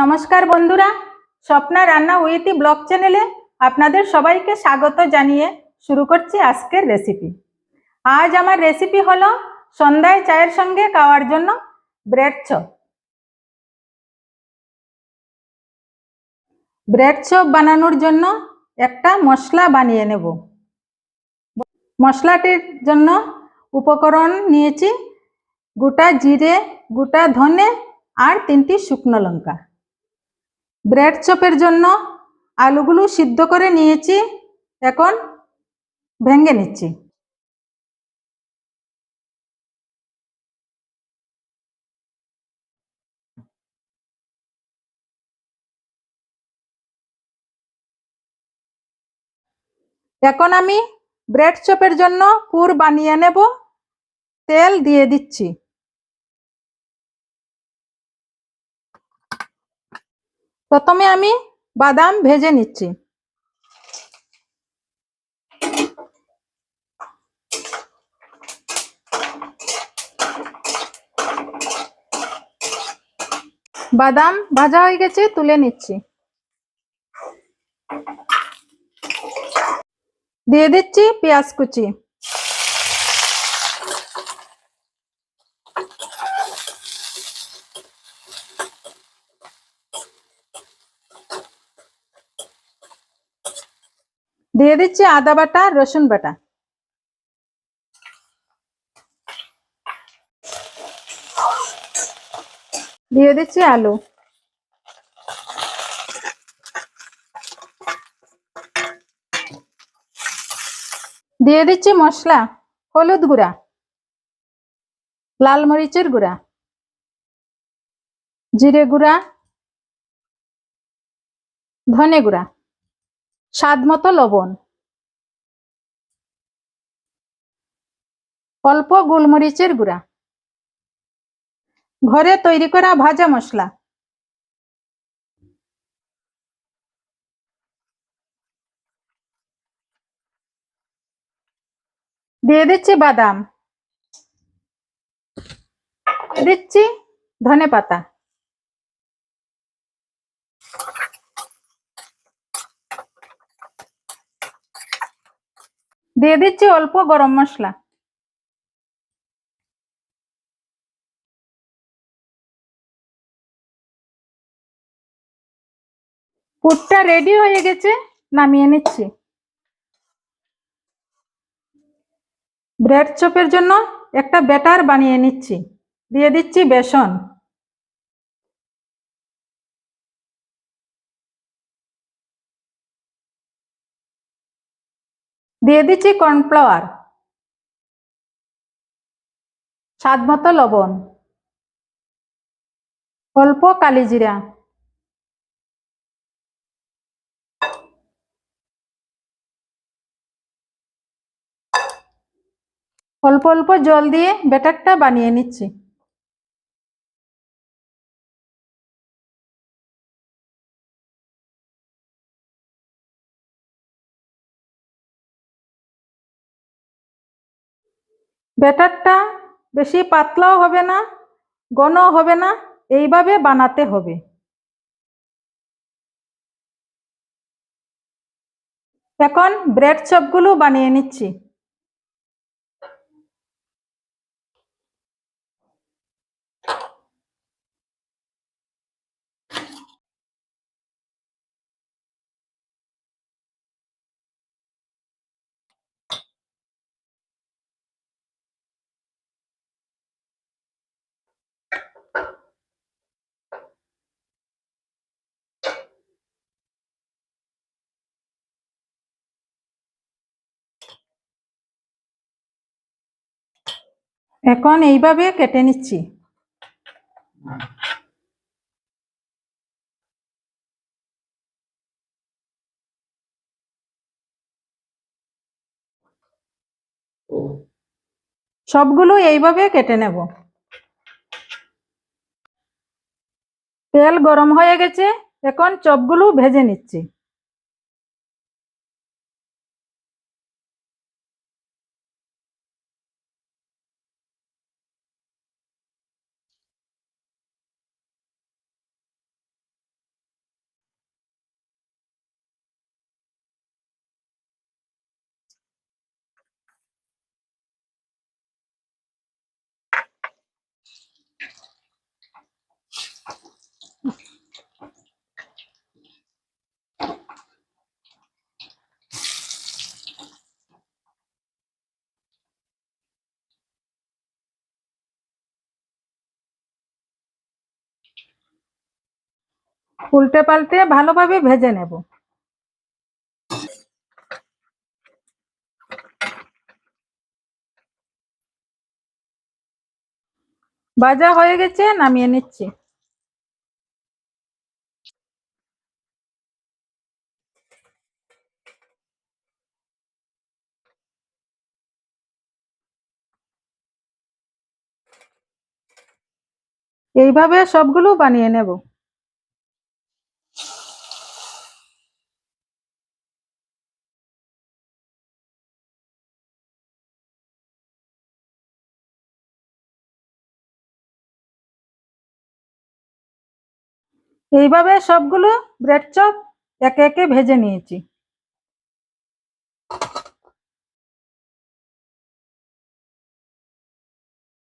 নমস্কার বন্ধুরা, স্বপ্না রান্না উইথি ব্লগ চ্যানেলে আপনাদের সবাইকে স্বাগত জানিয়ে শুরু করছি আজকের রেসিপি আজ আমার রেসিপি হলো সন্ধ্যায় চায়ের সঙ্গে খাওয়ার জন্য ব্রেড চপ ব্রেড চপ বানানোর জন্য একটা মশলা বানিয়ে নেব। মশলাটির জন্য উপকরণ নিয়েছি গোটা জিরে, গোটা ধনে আর তিনটি শুকনো লঙ্কা। ব্রেড চপের জন্য আলুগুলো সিদ্ধ করে নিয়েছি, এখন ভেঙে নিচ্ছি। এখন আমি ব্রেড চপের জন্য পুর বানিয়ে নেব, তেল দিয়ে দিচ্ছি। প্রথমে আমি বাদাম ভেজে নিচ্ছি। বাদাম ভাজা হয়ে গেছে, তুলে নিচ্ছি। দিয়ে দিচ্ছি পেঁয়াজ কুচি। দিয়ে দিচ্ছি আদা বাটা, রসুন বাটা। দিয়ে দিচ্ছি আলু। দিয়ে দিচ্ছি মশলা, হলুদ গুঁড়া, লাল মরিচের গুঁড়া, জিরে গুঁড়া, ধনে গুঁড়া। স্বাদ মতো লবণ। অল্প গোলমরিচের গুঁড়া। ঘরে তৈরি করা ভাজা মশলা। দিয়ে দিচ্ছি বাদাম। দিচ্ছি ধনে পাতা দিয়ে দিচ্ছি অল্প গরম মশলা। পুরটা রেডি হয়ে গেছে, নামিয়ে নিচ্ছি। ব্রেড চপের জন্য একটা ব্যাটার বানিয়ে নিচ্ছি। দিয়ে দিচ্ছি বেসন। দিয়ে দিচ্ছি কর্নফ্লাওয়ার। স্বাদ মতো লবণ। অল্প কালিজিরা অল্প অল্প জল দিয়ে ব্যাটারটা বানিয়ে নিচ্ছি। ব্যাটারটা বেশি পাতলাও হবে না, ঘনও হবে না, এইভাবে বানাতে হবে। এখন ব্রেড চপগুলো বানিয়ে নিচ্ছি। এখন এইভাবে কেটে নিচ্ছি। সবগুলো এইভাবে কেটে নেব। তেল গরম হয়ে গেছে, এখন চপগুলো ভেজে নিচ্ছি। উল্টে পাল্টে ভালোভাবে ভেজে নেব। ভাজা হয়ে গেছে নামিয়ে নিচ্ছি। এইভাবে সবগুলো বানিয়ে নেব। এইভাবে সবগুলো ব্রেড চপ একে একে ভেজে নিয়েছি।